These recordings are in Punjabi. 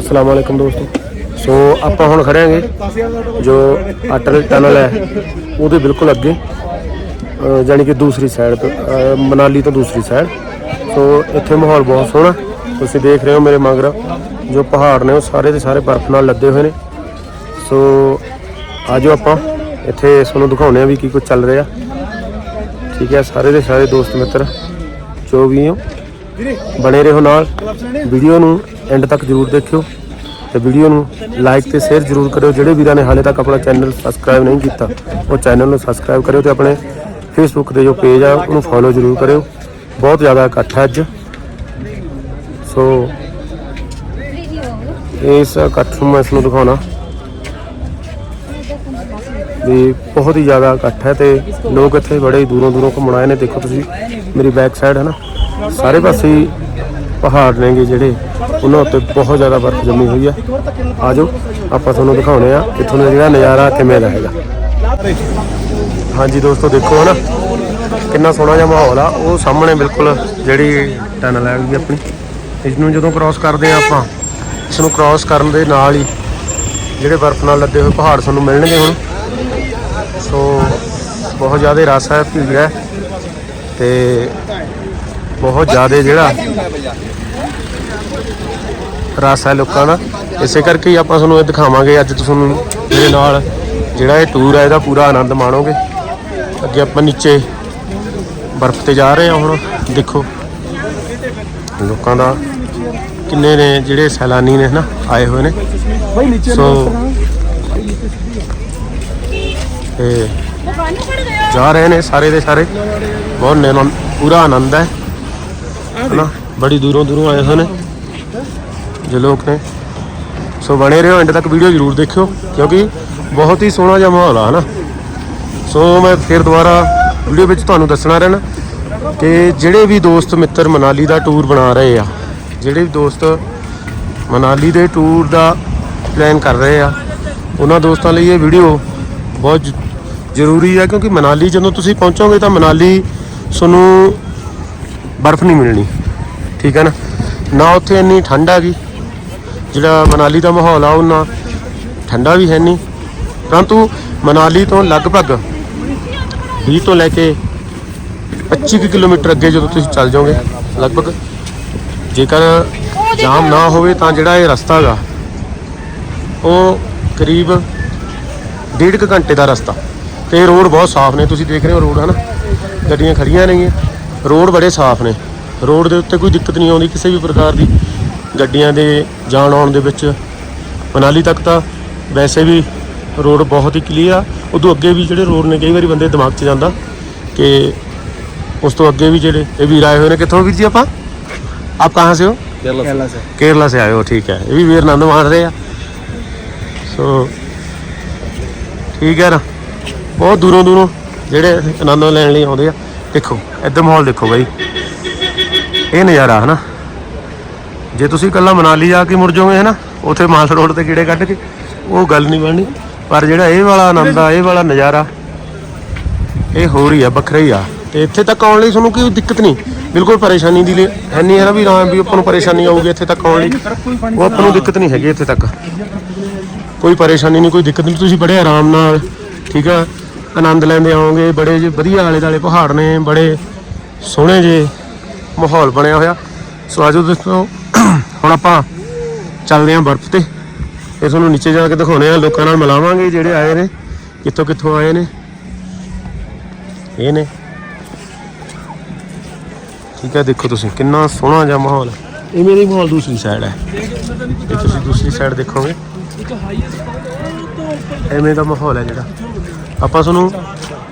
ਅਸਲਾਮ ਵਾਲੇਕਮ ਦੋਸਤੋ। ਸੋ ਆਪਾਂ ਹੁਣ ਖੜਿਆਂਗੇ ਜੋ ਅਟਲ ਟਨਲ ਹੈ, ਉਹਦੇ ਬਿਲਕੁਲ ਅੱਗੇ, ਅਹ, ਜਾਣੀ ਕਿ ਦੂਸਰੀ ਸਾਈਡ ਤੋਂ ਮਨਾਲੀ ਤੋਂ ਦੂਸਰੀ ਸਾਈਡ ਸੋ ਇੱਥੇ ਮਾਹੌਲ ਬਹੁਤ ਸੋਹਣਾ, ਤੁਸੀਂ ਦੇਖ ਰਹੇ ਹੋ ਮੇਰੇ ਮਗਰ, ਜੋ ਪਹਾੜ ਨੇ ਉਹ ਸਾਰੇ ਦੇ ਸਾਰੇ ਬਰਫ਼ ਨਾਲ ਲੱਦੇ ਹੋਏ ਨੇ। ਸੋ ਆਜੋ ਆਪਾਂ, ਇੱਥੇ ਤੁਹਾਨੂੰ ਦਿਖਾਉਂਦੇ ਆ ਵੀ ਕੀ ਕੁਝ ਚੱਲ ਰਿਹਾ। ਠੀਕ ਹੈ, ਸਾਰੇ ਦੇ ਸਾਰੇ ਦੋਸਤ ਮਿੱਤਰ, ਜੋ ਵੀ ਹੋ ਬਣੇ ਰਹੋ ਨਾਲ। ਵੀਡੀਓ ਨੂੰ ਐਂਡ ਤੱਕ ਜਰੂਰ ਦੇਖਿਓ ਤੇ ਵੀਡੀਓ ਨੂੰ ਲਾਈਕ ਤੇ ਸ਼ੇਅਰ ਜਰੂਰ ਕਰਿਓ। ਜਿਹੜੇ ਵੀਰਾਂ ਨੇ ਹਾਲੇ ਤੱਕ ਆਪਣਾ ਚੈਨਲ ਸਬਸਕ੍ਰਾਈਬ ਨਹੀਂ ਕੀਤਾ ਉਹ ਚੈਨਲ ਨੂੰ ਸਬਸਕ੍ਰਾਈਬ ਕਰਿਓ ਤੇ ਆਪਣੇ ਫੇਸਬੁੱਕ ਦੇ ਜੋ ਪੇਜ ਆ ਉਹਨੂੰ ਫੋਲੋ ਜਰੂਰ ਕਰਿਓ। ਬਹੁਤ ਜ਼ਿਆਦਾ ਇਕੱਠ ਹੈ ਅੱਜ। ਸੋ ਇਸ ਇਕੱਠ ਨੂੰ ਮੈਂ ਇਸ ਨੂੰ ਦਿਖਾਉਣਾ। ਵੀ ਬਹੁਤ ਹੀ ਜ਼ਿਆਦਾ ਇਕੱਠ ਹੈ ਤੇ ਲੋਕ ਇੱਥੇ ਬੜੇ ਦੂਰੋਂ ਦੂਰੋਂ ਘੁੰਮਣ ਆਏ ਨੇ। ਦੇਖੋ ਤੁਸੀਂ ਮੇਰੀ ਬੈਕ ਸਾਈਡ ਹੈ ਨਾ। ਸਾਰੇ ਪਾਸੇ ਪਹਾੜ ਨੇਗੇ ਜਿਹੜੇ, ਉਹਨਾਂ ਉੱਤੇ ਬਹੁਤ ਜ਼ਿਆਦਾ ਬਰਫ਼ ਜੰਮੀ ਹੋਈ ਆ। ਆਜੋ, ਆਪਾਂ ਤੁਹਾਨੂੰ ਦਿਖਾਉਣੇ ਆ ਇੱਥੋਂ ਦਾ ਜਿਹੜਾ ਨਜ਼ਾਰਾ ਕਿਵੇਂ ਦਾ ਹੈਗਾ। ਹਾਂਜੀ ਦੋਸਤੋ, ਦੇਖੋ ਹਨਾ, ਕਿੰਨਾ ਸੋਹਣਾ ਜਿਹਾ ਮਾਹੌਲ ਆ। ਉਹ ਸਾਹਮਣੇ ਬਿਲਕੁਲ ਜਿਹੜੀ ਟਨਲ ਹੈਗੀ ਆਪਣੀ। ਇਸ ਨੂੰ ਜਦੋਂ ਕ੍ਰਾਸ ਕਰਦੇ ਆ ਆਪਾਂ ਇਸ ਨੂੰ ਕ੍ਰਾਸ ਕਰਨ ਦੇ ਨਾਲ ਹੀ ਜਿਹੜੇ ਬਰਫ਼ ਨਾਲ ਲੱਦੇ ਹੋਏ ਪਹਾੜ ਸਾਨੂੰ ਮਿਲਣਗੇ ਹੁਣ। ਸੋ ਬਹੁਤ ਜ਼ਿਆਦਾ ਰਸ ਹੈ, ਭੀੜ ਹੈ। ਤੇ ਬਹੁਤ ਜ਼ਿਆਦਾ ਜਿਹੜਾ ਰਸ ਹੈ ਲੋਕਾਂ ਦਾ। ਇਸੇ ਕਰਕੇ ਹੀ ਆਪਾਂ ਤੁਹਾਨੂੰ ਇਹ ਦਿਖਾਵਾਂਗੇ ਅੱਜ ਤੁਹਾਨੂੰ ਮੇਰੇ ਨਾਲ ਜਿਹੜਾ ਇਹ ਟੂਰ ਹੈ ਇਹਦਾ ਪੂਰਾ ਆਨੰਦ ਮਾਣੋਗੇ। ਅੱਗੇ ਆਪਾਂ ਨੀਚੇ ਬਰਫ਼ ਤੇ ਜਾ ਰਹੇ ਹਾਂ ਹੁਣ ਦੇਖੋ। ਲੋਕਾਂ ਦਾ ਕਿੰਨੇ ਨੇ ਜਿਹੜੇ ਸੈਲਾਨੀ ਨੇ ਹਨਾ ਆਏ ਹੋਏ ਨੇ। ਸੋ ਤੇ ਜਾ ਰਹੇ ਨੇ ਸਾਰੇ ਦੇ ਸਾਰੇ। ਬਹੁਤ ਨੇ ਪੂਰਾ ਆਨੰਦ ਹੈ। ਹਨਾ? ਬੜੀ ਦੂਰੋਂ ਦੂਰੋਂ ਆਏ ਹਨ ਨੇ ਜੋ ਲੋਕ ਨੇ। ਸੋ ਬਣੇ ਰਹੋ, ਐਂਡ ਤੱਕ ਵੀਡੀਓ ਜ਼ਰੂਰ ਦੇਖਿਓ, ਕਿਉਂਕਿ ਬਹੁਤ ਹੀ ਸੋਹਣਾ ਜਿਹਾ ਮਾਹੌਲ ਆ, ਹਨਾ? ਸੋ ਮੈਂ ਫਿਰ ਦੁਬਾਰਾ ਵੀਡੀਓ ਵਿੱਚ ਤੁਹਾਨੂੰ ਦੱਸਣਾ ਰਹਿਣਾ ਕਿ ਜਿਹੜੇ ਵੀ ਦੋਸਤ ਮਿੱਤਰ ਮਨਾਲੀ ਦਾ ਟੂਰ ਬਣਾ ਰਹੇ ਆ, ਜਿਹੜੇ ਵੀ ਦੋਸਤ ਮਨਾਲੀ ਦੇ ਟੂਰ ਦਾ ਪਲਾਨ ਕਰ ਰਹੇ ਆ, ਉਹਨਾਂ ਦੋਸਤਾਂ ਲਈ ਇਹ ਵੀਡੀਓ ਬਹੁਤ ਜ਼ਰੂਰੀ ਹੈ ਕਿਉਂਕਿ ਮਨਾਲੀ ਜਦੋਂ ਤੁਸੀਂ ਪਹੁੰਚੋਗੇ ਤਾਂ ਮਨਾਲੀ ਤੁਹਾਨੂੰ ਬਰਫ਼ ਨਹੀਂ ਮਿਲਣੀ। ਠੀਕ ਹੈ ਨਾ? ਨਾ ਉੱਥੇ ਇੰਨੀ ਠੰਡ ਹੈਗੀ। ਜਿਹੜਾ ਮਨਾਲੀ ਦਾ ਮਾਹੌਲ ਆ, ਉਹਨਾਂ ਠੰਡਾ ਵੀ ਹੈ ਨਹੀਂ। ਪਰੰਤੂ ਮਨਾਲੀ ਤੋਂ ਲਗਭਗ 20 ਤੋਂ ਲੈ ਕੇ 25 ਕੁ ਕਿਲੋਮੀਟਰ ਅੱਗੇ ਜਦੋਂ ਤੁਸੀਂ ਚੱਲ ਜਾਓਗੇ, ਲਗਭਗ, ਜੇਕਰ ਜਾਮ ਨਾ ਹੋਵੇ ਤਾਂ ਜਿਹੜਾ ਇਹ ਰਸਤਾ ਹੈਗਾ, ਉਹ ਕਰੀਬ ਡੇਢ ਕੁ ਘੰਟੇ ਦਾ ਰਸਤਾ। ਤੇ ਰੋਡ ਬਹੁਤ ਸਾਫ਼ ਨੇ, ਤੁਸੀਂ ਦੇਖ ਰਹੇ ਹੋ ਰੋਡ ਹਨਾ? ਗੱਡੀਆਂ ਖੜੀਆਂ ਨੇਗੀਆਂ। ਰੋਡ ਬੜੇ ਸਾਫ਼ ਨੇ ਰੋਡ ਦੇ ਉੱਤੇ ਕੋਈ ਦਿੱਕਤ ਨਹੀਂ ਆਉਂਦੀ ਕਿਸੇ ਵੀ ਪ੍ਰਕਾਰ ਦੀ ਗੱਡੀਆਂ ਦੇ ਜਾਣ ਆਉਣ ਦੇ ਵਿੱਚ ਮਨਾਲੀ ਤੱਕ ਤਾਂ ਵੈਸੇ ਵੀ ਰੋਡ ਬਹੁਤ ਹੀ ਕਲੀਅਰ ਆ ਉਦੋਂ ਅੱਗੇ ਵੀ ਜਿਹੜੇ ਰੋਡ ਨੇ ਕਈ ਵਾਰੀ ਬੰਦੇ ਦਿਮਾਗ 'ਚ ਜਾਂਦਾ ਕਿ ਉਸ ਤੋਂ ਅੱਗੇ ਵੀ ਜਿਹੜੇ ਇਹ ਵੀਰ ਆਏ ਹੋਏ ਨੇ ਕਿੱਥੋਂ ਵੀਰ ਜੀ ਆਪਾਂ ਆਪ ਕਹਾਂ ਸੇ ਹੋ केरला से ਕੇਰਲਾ ਸੇ ਆਏ ਹੋ ਠੀਕ ਹੈ ਇਹ ਵੀ ਵੀਰ ਆਨੰਦ ਮਾਣ ਰਹੇ ਆ ਸੋ ਠੀਕ ਹੈ ਨਾ ਬਹੁਤ ਦੂਰੋਂ ਦੂਰੋਂ ਜਿਹੜੇ ਆਨੰਦ ਲੈਣ ਲਈ ਆਉਂਦੇ ਆ ਦੇਖੋ, ਇੱਧਰ ਮਾਹੌਲ ਦੇਖੋ ਬਾਈ। ਇਹ ਨਜ਼ਾਰਾ, ਹਨਾ? ਜੇ ਤੁਸੀਂ ਇਕੱਲਾ ਮਨਾਲੀ ਜਾ ਕੇ ਮੁੜ ਜਾਓਗੇ, ਹਨਾ, ਉੱਥੇ ਮਾਲ ਰੋਡ ਤੇ ਕੀੜੇ ਕੱਢ ਕੇ, ਉਹ ਗੱਲ ਨਹੀਂ ਬਣਨੀ। ਪਰ ਜਿਹੜਾ ਇਹ ਵਾਲਾ ਆਨੰਦ ਆ, ਇਹ ਵਾਲਾ ਨਜ਼ਾਰਾ, ਇਹ ਹੋ ਰਹੀ ਆ, ਵੱਖਰਾ ਹੀ ਆ। ਤੇ ਇੱਥੇ ਤੱਕ ਆਉਣ ਲਈ ਤੁਹਾਨੂੰ ਕੋਈ ਦਿੱਕਤ ਨਹੀਂ। ਬਿਲਕੁਲ ਪਰੇਸ਼ਾਨੀ ਦੀ ਲਈ ਹੈ ਨਹੀਂ ਹੈ ਵੀ ਨਾ ਵੀ ਆਪਾਂ ਨੂੰ ਪਰੇਸ਼ਾਨੀ ਆਊਗੀ ਇੱਥੇ ਤੱਕ ਆਉਣ ਲਈ। ਉਹ ਆਪਾਂ ਨੂੰ ਦਿੱਕਤ ਨਹੀਂ ਹੈਗੀ ਇੱਥੇ ਤੱਕ। ਕੋਈ ਪਰੇਸ਼ਾਨੀ ਨਹੀਂ, ਕੋਈ ਦਿੱਕਤ ਨਹੀਂ। ਤੁਸੀਂ ਬੜੇ ਆਰਾਮ ਨਾਲ, ਠੀਕ ਆ ਆਨੰਦ ਲੈਂਦੇ ਆਓਗੇ ਬੜੇ ਜੇ ਵਧੀਆ ਆਲੇ ਦਾਲੇ ਪਹਾੜ ਨੇ ਬੜੇ ਸੋਹਣੇ ਜੇ ਮਾਹੌਲ ਬਣਿਆ ਹੋਇਆ। ਸੋ ਆਜੋ ਦੋਸਤੋ ਹੁਣ ਆਪਾਂ ਚੱਲਦੇ ਆਂ ਬਰਫ਼ ਤੇ। ਇਹ ਤੁਹਾਨੂੰ ਨੀਚੇ ਜਾ ਕੇ ਦਿਖਾਉਣੇ ਆ ਲੋਕਾਂ ਨਾਲ ਮਿਲਾਵਾਂਗੇ ਜਿਹੜੇ ਆਏ ਨੇ ਕਿੱਥੋਂ ਕਿੱਥੋਂ ਆਏ ਨੇ। ਇਹ ਨੇ। ਠੀਕ ਹੈ ਦੇਖੋ ਤੁਸੀਂ ਕਿੰਨਾ ਸੋਹਣਾ ਜਿਹਾ ਮਾਹੌਲ ਹੈ। ਇਹ ਮੇਰੀ ਮਾਹੌਲ ਦੂਸਰੀ ਸਾਈਡ ਹੈ। ਇਹ ਤੁਸੀਂ ਦੂਸਰੀ ਸਾਈਡ ਦੇਖੋਗੇ। ਐਵੇਂ ਦਾ ਮਾਹੌਲ ਹੈ ਜਿਹੜਾ। ਆਪਾਂ ਤੁਹਾਨੂੰ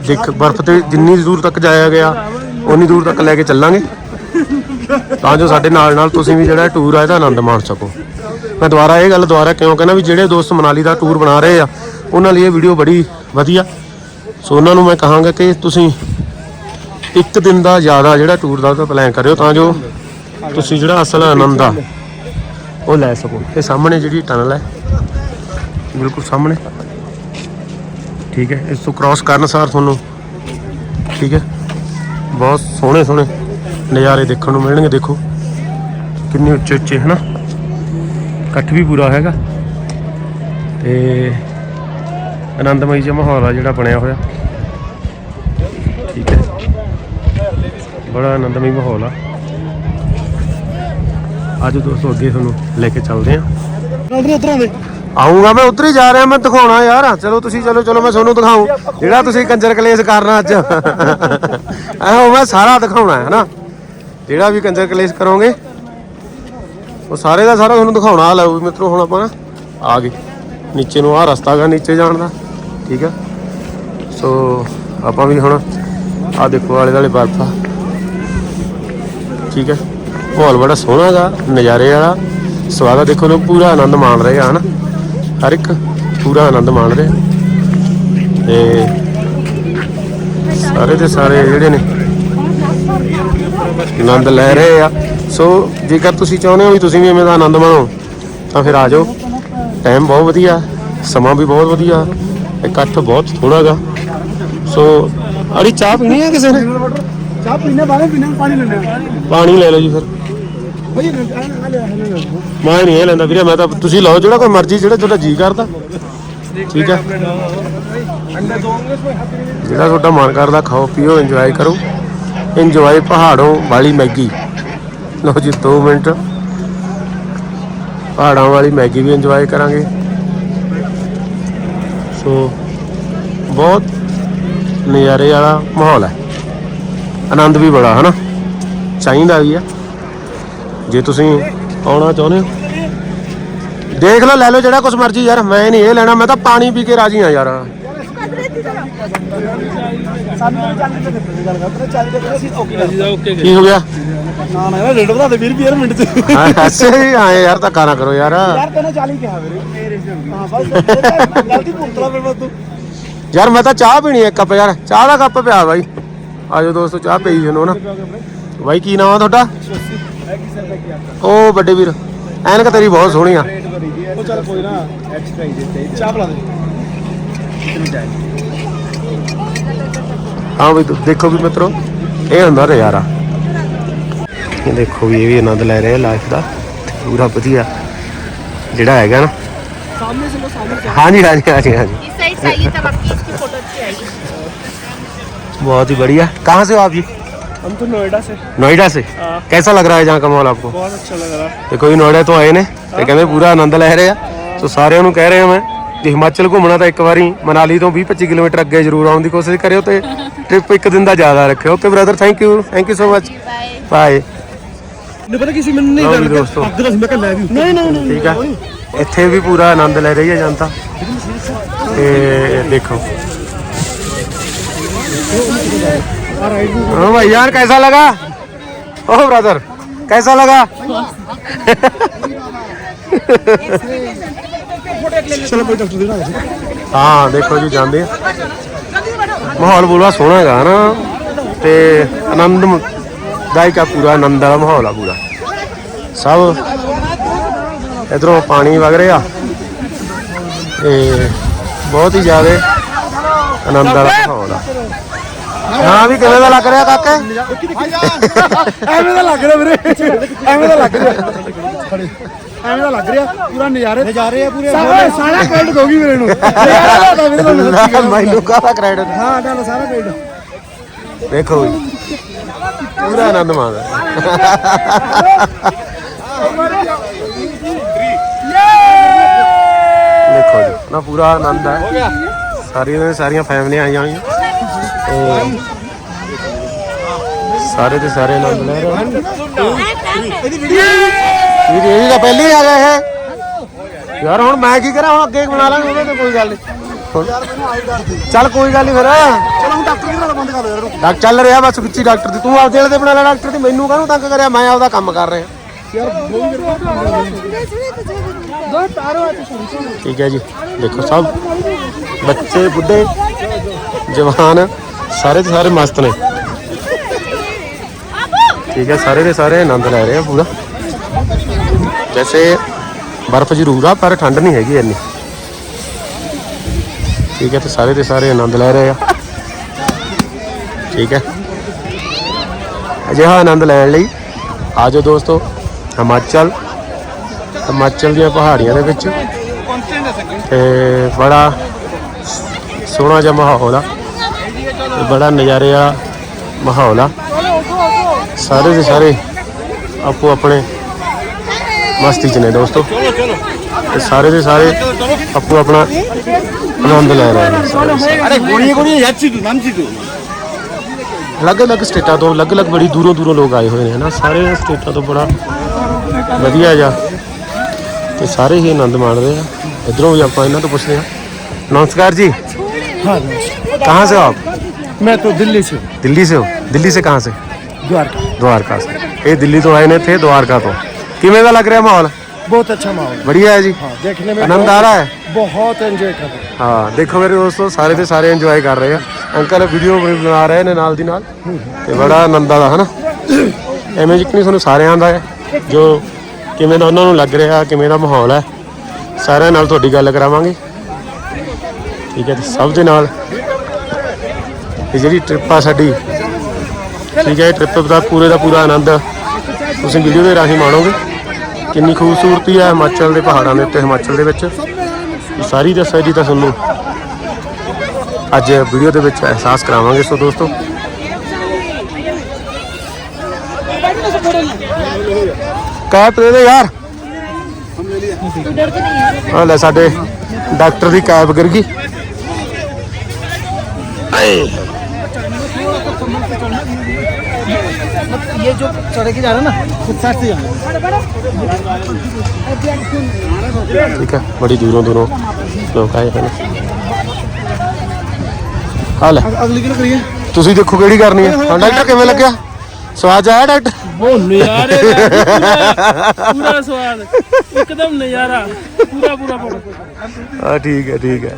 ਦੇਖ, ਬਰਫ਼ ਤੇ ਜਿੰਨੀ ਦੂਰ ਤੱਕ ਜਾਇਆ ਗਿਆ ਉਨੀ ਦੂਰ ਤੱਕ ਲੈ ਕੇ ਚੱਲਾਂਗੇ। ਤਾਂ ਜੋ ਸਾਡੇ ਨਾਲ ਨਾਲ ਤੁਸੀਂ ਵੀ ਜਿਹੜਾ ਟੂਰ ਆ, ਇਹਦਾ ਆਨੰਦ ਮਾਣ ਸਕੋ। ਮੈਂ ਦੁਬਾਰਾ ਇਹ ਗੱਲ ਦੁਬਾਰਾ ਕਿਉਂ ਕਹਿੰਦਾ ਵੀ ਜਿਹੜੇ ਦੋਸਤ ਮਨਾਲੀ ਦਾ ਟੂਰ ਬਣਾ ਰਹੇ ਆ, ਉਹਨਾਂ ਲਈ ਇਹ ਵੀਡੀਓ ਬੜੀ ਵਧੀਆ। ਸੋ ਉਹਨਾਂ ਨੂੰ ਮੈਂ ਕਹਾਂਗਾ ਕਿ ਤੁਸੀਂ ਇੱਕ ਦਿਨ ਦਾ ਜ਼ਿਆਦਾ ਜਿਹੜਾ ਟੂਰ ਦਾ ਤਾਂ ਪਲਾਨ ਕਰਿਓ, ਤਾਂ ਜੋ ਤੁਸੀਂ ਜਿਹੜਾ ਅਸਲ ਆਨੰਦ ਆ, ਉਹ ਲੈ ਸਕੋ। ਇਹ ਸਾਹਮਣੇ ਜਿਹੜੀ ਟਨਲ ਹੈ, ਬਿਲਕੁਲ ਸਾਹਮਣੇ। ਠੀਕ ਹੈ, ਇਸ ਤੋਂ ਕ੍ਰਾਸ ਕਰਨ ਸਾਰ ਤੁਹਾਨੂੰ, ਠੀਕ ਹੈ, ਬਹੁਤ ਸੋਹਣੇ ਸੋਹਣੇ ਨਜ਼ਾਰੇ ਦੇਖਣ ਨੂੰ ਮਿਲਣਗੇ, ਦੇਖੋ। ਕਿੰਨੇ ਉੱਚੇ ਉੱਚੇ, ਹਨਾ? ਇਕੱਠ ਵੀ ਪੂਰਾ ਹੈਗਾ। ਤੇ ਆਨੰਦਮਈ ਜਿਹਾ ਮਾਹੌਲ ਆ ਜਿਹੜਾ ਬਣਿਆ ਹੋਇਆ। ਠੀਕ ਹੈ। ਬੜਾ ਆਨੰਦਮਈ ਮਾਹੌਲ ਆ। ਅੱਜ ਦੋਸਤੋ ਅੱਗੇ ਤੁਹਾਨੂੰ ਲੈ ਕੇ ਚੱਲਦੇ ਆਂ ਉਧਰ ਉਧਰਾਂ ਦੇ ਆਉਂਗਾ ਮੈਂ ਉੱਧਰ ਹੀ ਜਾ ਰਿਹਾ, ਮੈਂ ਦਿਖਾਉਣਾ ਯਾਰ। ਚਲੋ ਤੁਸੀਂ, ਚਲੋ ਚਲੋ, ਮੈਂ ਤੁਹਾਨੂੰ ਦਿਖਾਉਂ ਜਿਹੜਾ ਤੁਸੀਂ ਕੰਜਰ ਕਲੇਸ਼ ਕਰਨਾ ਅੱਜ। ਆਹੋ, ਮੈਂ ਸਾਰਾ ਦਿਖਾਉਣਾ ਹੈ ਨਾ ਜਿਹੜਾ ਵੀ ਕੰਜਰ ਕਲੇਸ਼ ਕਰੋਗੇ, ਉਹ ਸਾਰੇ ਦਾ ਸਾਰਾ ਤੁਹਾਨੂੰ ਦਿਖਾਉਣਾ। ਲਓ ਮਿੱਤਰੋ, ਹੁਣ ਆਪਾਂ ਆ ਗਏ। ਨੀਚੇ ਨੂੰ ਆ ਰਸਤਾ ਗਾ ਨੀਚੇ ਜਾਣ ਦਾ। ਠੀਕ ਆ? ਸੋ, ਆਪਾਂ ਵੀ ਹੁਣ ਆ ਦੇਖੋ, ਆਲੇ ਦੁਆਲੇ ਬਰਫ ਆ। ਠੀਕ ਹੈ ਮਾਹੌਲ ਬੜਾ ਸੋਹਣਾ ਗਾ ਨਜ਼ਾਰੇ ਵਾਲਾ। ਸਵਾਦ ਦੇਖੋ ਲੋਕ ਪੂਰਾ ਆਨੰਦ ਮਾਣ ਰਹੇ ਆ, ਹਨਾ? ਹਰ ਇੱਕ ਪੂਰਾ ਆਨੰਦ ਮਾਣ ਰਹੇ ਤੇ ਸਾਰੇ ਦੇ ਸਾਰੇ ਜਿਹੜੇ ਨੇ ਆਨੰਦ ਲੈ ਰਹੇ ਆ। ਸੋ ਜੇਕਰ ਤੁਸੀਂ ਚਾਹੁੰਦੇ ਹੋ ਵੀ ਤੁਸੀਂ ਵੀ ਐਵੇਂ ਦਾ ਆਨੰਦ ਮਾਣੋ ਤਾਂ ਫਿਰ ਆ ਜਾਓ। ਟਾਈਮ ਬਹੁਤ ਵਧੀਆ ਸਮਾਂ ਵੀ ਬਹੁਤ ਵਧੀਆ ਇਕੱਠ ਬਹੁਤ ਥੋੜਾ ਗਾ। ਸੋ ਅੜੀ ਚਾਹ ਪੀਣੀ ਹੈ ਕਿਸੇ ਨੇ? ਚਾਹ ਪੀਣੇ ਬਾਰੇ ਪੀਣੇ ਪਾਣੀ ਲੈਣਾ ਪਾਣੀ ਲੈ ਲਓ ਜੀ ਫਿਰ। ਬਈ ਆ ਮੈਂ ਨਹੀਂ ਇਹ ਲੈਂਦਾ ਵੀਰੇ ਮੈਂ ਤਾਂ ਤੁਸੀਂ ਲਓ ਜਿਹੜਾ ਕੋਈ ਮਰਜ਼ੀ ਜਿਹੜਾ ਤੁਹਾਡਾ ਜੀ ਕਰਦਾ। ਠੀਕ ਹੈ। ਜਿਹੜਾ ਤੁਹਾਡਾ ਮਨ ਕਰਦਾ ਖਾਓ ਪੀਓ ਇੰਜੋਏ ਕਰੋ। ਇੰਜੋਏ ਪਹਾੜੋਂ ਵਾਲੀ ਮੈਗੀ। ਲਓ ਜੀ 2 ਮਿੰਟ। ਪਹਾੜਾਂ ਵਾਲੀ ਮੈਗੀ ਵੀ ਇੰਜੋਏ ਕਰਾਂਗੇ। ਸੋ ਬਹੁਤ ਨਜ਼ਾਰੇ ਵਾਲਾ ਮਾਹੌਲ ਹੈ। ਆਨੰਦ ਵੀ ਬੜਾ ਹਨਾ? ਚਾਹੀਦਾ ਵੀ ਆ ਜੇ ਤੁਸੀਂ ਆਉਣਾ ਚਾਹੁੰਦੇ ਹੋ। ਦੇਖ ਲਓ, ਲੈ ਲਓ ਜਿਹੜਾ ਕੁਝ ਮਰਜ਼ੀ ਯਾਰ, ਮੈਂ ਨਹੀਂ ਇਹ ਲੈਣਾ, ਮੈਂ ਤਾਂ ਪਾਣੀ ਪੀ ਕੇ ਰਾਜੀ ਆ ਯਾਰ। ਕੀ ਹੋ ਗਿਆ? ਨਾ ਨਾ ਰੇਟ ਵਧਾ ਦੇ 20 ਰੁਪਏ ਮਿੰਟ ਚ ਹਾਂ ਐਸੇ ਹੀ ਆਏ ਯਾਰ, ਧੱਕਾ ਨਾ ਕਰੋ ਯਾਰ। ਯਾਰ ਤੈਨੂੰ 40 ਕਿਹਾ ਵੀਰੇ ਹਾਂ ਬਸ ਗਲਤੀ ਭੁਗਤਲਾ ਫਿਰ ਬਸ ਤੂੰ ਯਾਰ ਮੈਂ ਤਾਂ ਚਾਹ ਪੀਣੀ ਇੱਕ ਕੱਪ ਯਾਰ, ਚਾਹ ਦਾ ਕੱਪ ਪਿਆ ਬਾਈ। ਆਜੋ ਦੋਸਤੋ, ਚਾਹ ਪਈ ਜਨੋ ਨਾ। ਬਾਈ, ਕੀ ਨਾਮ ਆ ਤੁਹਾਡਾ? ਉਹ ਵੱਡੇ ਵੀਰ ਐਨਕ ਤੇਰੀ ਬਹੁਤ ਸੋਹਣੀ ਆ ਉਹ ਚੱਲ ਕੋਈ ਨਾ ਐਕਸਟਰਾ ਹੀ ਦਿੱਤੇ ਚਾਹ ਬਣਾ ਦੇ ਕਿੰਨੀ ਚਾਹ ਹਾਂ ਬਈ ਤੂੰ ਦੇਖੋ ਵੀ ਮਿੱਤਰੋ ਇਹ ਹੁੰਦਾ ਨਜ਼ਾਰਾ ਇਹ ਦੇਖੋ ਵੀ ਇਹ ਵੀ ਆਨੰਦ ਲੈ ਰਹੇ ਲਾਈਫ ਦਾ ਤੇ ਪੂਰਾ ਵਧੀਆ ਜਿਹੜਾ ਹੈਗਾ ਨਾ सामने से लो सामने से ਹਾਂਜੀ ਹਾਂਜੀ ਹਾਂਜੀ ਹਾਂਜੀ इस साइड से आइए तब आपकी इसकी फोटो अच्छी आएगी बहुत ही बढ़िया कहाँ से हो आप जी हम तो नोएडा से नोएडा से हाँ। कैसा लग रहा है जहाँ का माहौल आपको बहुत अच्छा लग रहा ਤੇ ਕੋਈ ਨੋੜੇ ਤੋਂ ਆਏ ਨੇ ਤੇ ਕਹਿੰਦੇ ਪੂਰਾ ਆਨੰਦ ਲੈ ਰਹੇ ਆ ਸੋ ਸਾਰਿਆਂ ਨੂੰ ਕਹਿ ਰਿਹਾ ਮੈਂ ਜੇ ਹਿਮਾਚਲ ਘੁੰਮਣਾ ਤਾਂ ਇੱਕ ਵਾਰੀ ਮਨਾਲੀ ਤੋਂ 20 25 ਕਿਲੋਮੀਟਰ ਅੱਗੇ ਜ਼ਰੂਰ ਆਉਣ ਦੀ ਕੋਸ਼ਿਸ਼ ਕਰਿਓ ਤੇ ਟ੍ਰਿਪ ਇੱਕ ਦਿਨ ਦਾ ਜ਼ਿਆਦਾ ਰੱਖਿਓ okay brother thank you thank you so much bye bye ਨਹੀਂ ਪਤਾ ਕਿਸੇ ਮੈਨੂੰ ਨਹੀਂ ਲਓ ਵੀ ਗੱਲ ਦੋਸਤੋ। ਅੱਗ ਦਾ ਸੀ ਮੈਂ ਕਿਹਾ ਲੈ ਵੀ ਨਹੀਂ ਨਹੀਂ ਨਹੀਂ ਠੀਕ ਆ ਇੱਥੇ ਵੀ ਪੂਰਾ ਆਨੰਦ ਲੈ ਰਹੀ ਹੈ ਜਨਤਾ ਤੇ ਦੇਖੋ हाँ भाई यार कैसा लगा ओ ब्रदर कैसा लगा ਚਲੋ ਕੋਈ ਡਾਕਟਰ ਦੇ ਨਾਲ ਹਾਂ ਦੇਖੋ ਜੀ ਜਾਂਦੇ ਆ ਮਾਹੌਲ ਪੂਰਾ ਸੋਹਣਾ ਹੈਗਾ ਨਾ ਤੇ ਆਨੰਦ ਦਾਇਕਾ ਪੂਰਾ ਆਨੰਦ ਵਾਲਾ ਮਾਹੌਲ ਆ ਪੂਰਾ ਸਭ ਇਧਰੋਂ ਪਾਣੀ ਵਗ ਰਿਹਾ ਤੇ ਬਹੁਤ ਹੀ ਜ਼ਿਆਦਾ ਆਨੰਦ ਵਾਲਾ ਮਾਹੌਲ ਆ ਹਾਂ ਵੀ ਕਿਵੇਂ ਦਾ ਲੱਗ ਰਿਹਾ ਕਾਕੇ? ਐਵੇਂ ਦਾ ਲੱਗ ਰਿਹਾ ਵੀਰੇ। ਐਵੇਂ ਦਾ ਲੱਗ ਰਿਹਾ। ਐਵੇਂ ਦਾ ਲੱਗ ਰਿਹਾ। ਪੂਰਾ ਨਜ਼ਾਰੇ। ਨਜ਼ਾਰੇ ਆ ਪੂਰੇ। ਸਾਰਾ ਸਾਰਾ ਕ੍ਰੈਡਿਟ ਦੋਗੀ ਵੀਰੇ ਨੂੰ। ਨਜ਼ਾਰਾ ਦਾ ਵੀਰੇ ਤੁਹਾਨੂੰ ਸੱਚੀ ਗੱਲ ਮੈਨੂੰ ਕਾਹਦਾ ਕ੍ਰੈਡਿਟ ਹਾਂ ਨਾਲ ਸਾਰਾ ਕ੍ਰੈਡਿਟ ਦੇਖੋ ਜੀ ਪੂਰਾ ਆਨੰਦ ਮਾਣਦਾ। ਦੇਖੋ ਜੀ ਨਾ ਪੂਰਾ ਆਨੰਦ ਹੈ। ਸਾਰੀਆਂ ਸਾਰੀਆਂ ਫੈਮਲੀਆਂ ਆਈਆਂ ਹੋਈਆਂ। ਤੇ ਸਾਰੇ ਦੇ ਸਾਰੇ ਆਨੰਦ ਲੈ ਰਹੇ ਹਨ। ਵੀਰ ਇਹ ਤਾਂ ਪਹਿਲੇ ਹੀ ਆ ਗਏ ਇਹ। ਯਾਰ ਹੁਣ ਮੈਂ ਕੀ ਕਰਾਂ ਹੁਣ ਅੱਗੇ ਬਣਾ ਲਾਂਗੇ ਉਹਦੇ ਤੇ ਕੋਈ ਗੱਲ ਨਹੀਂ। ਚੱਲ ਕੋਈ ਗੱਲ ਨਹੀਂ ਫਿਰ। ਚਲੋ ਹੁਣ ਡਾਕਟਰ ਕਿਹੜਾ ਬੰਦ ਕਰ ਯਾਰ ਡਾਕ ਚੱਲ ਰਿਹਾ ਬਸ ਵਿੱਚੀ ਡਾਕਟਰ ਦੀ। ਤੂੰ ਆਪਦੇ ਵਾਲੇ ਤੇ ਬਣਾ ਲੈ ਡਾਕਟਰ ਦੀ ਮੈਨੂੰ ਕਾਹਨੂੰ ਤੰਗ ਕਰਿਆ ਮੈਂ ਆਪਦਾ ਕੰਮ ਕਰ ਰਿਹਾ। ਦੋ ਠੀਕ ਹੈ ਜੀ। ਦੇਖੋ ਸਭ ਬੱਚੇ ਬੁੱਢੇ ਜਵਾਨ ਸਾਰੇ ਦੇ ਸਾਰੇ ਮਸਤ ਨੇ। ਠੀਕ ਹੈ, ਸਾਰੇ ਦੇ ਸਾਰੇ ਆਨੰਦ ਲੈ ਰਹੇ ਆ ਪੂਰਾ। ਵੈਸੇ ਬਰਫ਼ ਜ਼ਰੂਰ ਆ ਪਰ ਠੰਡ ਨਹੀਂ ਹੈਗੀ ਇੰਨੀ। ਠੀਕ ਹੈ, ਤੇ ਸਾਰੇ ਦੇ ਸਾਰੇ ਆਨੰਦ ਲੈ ਰਹੇ ਆ। ਠੀਕ ਹੈ। ਅਜਿਹਾ ਆਨੰਦ ਲੈਣ ਲਈ ਆਜੋ ਦੋਸਤੋ, ਹਿਮਾਚਲ। ਹਿਮਾਚਲ ਦੀਆਂ ਪਹਾੜੀਆਂ ਦੇ ਵਿੱਚ। ਤੇ ਬੜਾ ਸੋਹਣਾ ਜਿਹਾ ਮਾਹੌਲ ਆ। ਤੇ ਬੜਾ ਨਜ਼ਾਰੇ ਵਾਲਾ ਮਾਹੌਲ ਆ ਸਾਰੇ ਦੇ ਸਾਰੇ ਆਪੋ ਆਪਣੇ ਮਸਤੀ ਚ ਨੇ ਦੋਸਤੋ ਤੇ ਸਾਰੇ ਦੇ ਸਾਰੇ ਆਪੋ ਆਪਣਾ ਆਨੰਦ ਲੈ ਰਹੇ ਨੇ ਸਾਰੇ ਦੇ ਸਾਰੇ। আরে গড়িয়ে গড়িয়ে যাচ্ছি তো নামছি তো ਅਲੱਗ-ਅਲੱਗ ਸਟੇਟਾਂ ਤੋਂ ਅਲੱਗ-ਅਲੱਗ ਬੜੀ ਦੂਰੋਂ ਦੂਰੋਂ ਲੋਕ ਆਏ ਹੋਏ ਨੇ ਹਨਾ ਸਾਰੇ ਸਟੇਟਾਂ ਤੋਂ ਬੜਾ ਵਧੀਆ ਜਾ ਤੇ ਸਾਰੇ ਹੀ ਆਨੰਦ ਮਾਣ ਰਹੇ ਆ ਇਧਰੋਂ ਵੀ ਆਪਾਂ ਇਹਨਾਂ ਤੋਂ ਪੁੱਛਦੇ ਆ ਨਮਸਕਾਰ जी हाँ कहाँ से हो आप मैं तो दिल्ली से दिल्ली से हो दिल्ली से कहाँ से द्वारका द्वारका से ਇਹ ਦਿੱਲੀ ਤੋਂ ਆਏ ਨੇ ਥੇ द्वारका ਤੋਂ ਕਿਵੇਂ ਦਾ ਲੱਗ ਰਿਹਾ ਮਾਹੌਲ बहुत अच्छा माहौल बढ़िया है जी हाँ देखने में आनंद आ रहा है बहुत एंजॉय कर रहे हैं ਹਾਂ ਦੇਖੋ ਮੇਰੇ ਦੋਸਤੋ ਸਾਰੇ ਦੇ ਸਾਰੇ ਇੰਜੋਏ ਕਰ ਰਹੇ ਆ ਅੰਕਲ ਵੀਡੀਓ ਬਣਾ ਰਹੇ ਨੇ ਨਾਲ ਦੀ ਨਾਲ ਤੇ ਬੜਾ ਆਨੰਦ ਆਦਾ ਹਨਾ ਐਵੇਂ ਜਿਕਨੀ ਤੁਹਾਨੂੰ ਸਾਰਿਆਂ ਦਾ ਹੈ ਜੋ ਕਿਵੇਂ ਦਾ ਉਹਨਾਂ ਨੂੰ ਲੱਗ ਰਿਹਾ ਕਿਵੇਂ ਦਾ ਮਾਹੌਲ ਹੈ ਸਾਰਿਆਂ ਨਾਲ ਤੁਹਾਡੀ ਗੱਲ ਕਰਾਵਾਂਗੇ ਠੀਕ ਹੈ ਜੀ ਸਭ ਦੇ ਨਾਲ ਇਹ ਜਿਹੜੀ ਟ੍ਰਿਪ ਆ ਸਾਡੀ, ਠੀਕ ਹੈ, ਇਹ ਟ੍ਰਿਪ ਦਾ ਪੂਰੇ ਦਾ ਪੂਰਾ ਆਨੰਦ ਤੁਸੀਂ ਵੀਡੀਓ ਦੇ ਰਾਹੀਂ ਮਾਣੋਗੇ ਕਿੰਨੀ ਖੂਬਸੂਰਤੀ ਹੈ ਹਿਮਾਚਲ ਦੇ ਪਹਾੜਾਂ ਦੇ ਉੱਤੇ, ਹਿਮਾਚਲ ਦੇ ਵਿੱਚ। ਸਾਰੀ ਦੱਸਿਆ ਜੀ ਤਾਂ ਤੁਹਾਨੂੰ ਅੱਜ ਵੀਡੀਓ ਦੇ ਵਿੱਚ ਅਹਿਸਾਸ ਕਰਾਵਾਂਗੇ। ਸੋ ਦੋਸਤੋ ਕੈਪ ਦੇ ਦੇ ਯਾਰ। ਆ ਲੈ ਸਾਡੇ ਡਾਕਟਰ ਦੀ ਕੈਬ ਗਿਰ ਗਈ। ये जो चढ़ के जा रहा है ना खुद साइड से जाना ਠੀਕ ਹੈ ਬੜੀ ਦੂਰੋਂ ਦੂਰੋਂ ਲੋਕ ਆਏ ਹਨ ਆ ਲੈ अगली किलो करिए ਤੁਸੀਂ ਦੇਖੋ ਕਿਹੜੀ ਕਰਨੀ ਹੈ ਹਾਂ ਡਾਕਟਰ ਕਿਵੇਂ ਲੱਗਿਆ ਸਵਾਦ ਆਇਆ ਡਾਕਟਰ ਉਹ ਨਜ਼ਾਰੇ ਦਾ ਪੂਰਾ ਪੂਰਾ ਸਵਾਦ ਇੱਕਦਮ ਨਜ਼ਾਰਾ ਪੂਰਾ ਪੂਰਾ ਪੂਰਾ ਆ ਠੀਕ ਹੈ ਠੀਕ ਹੈ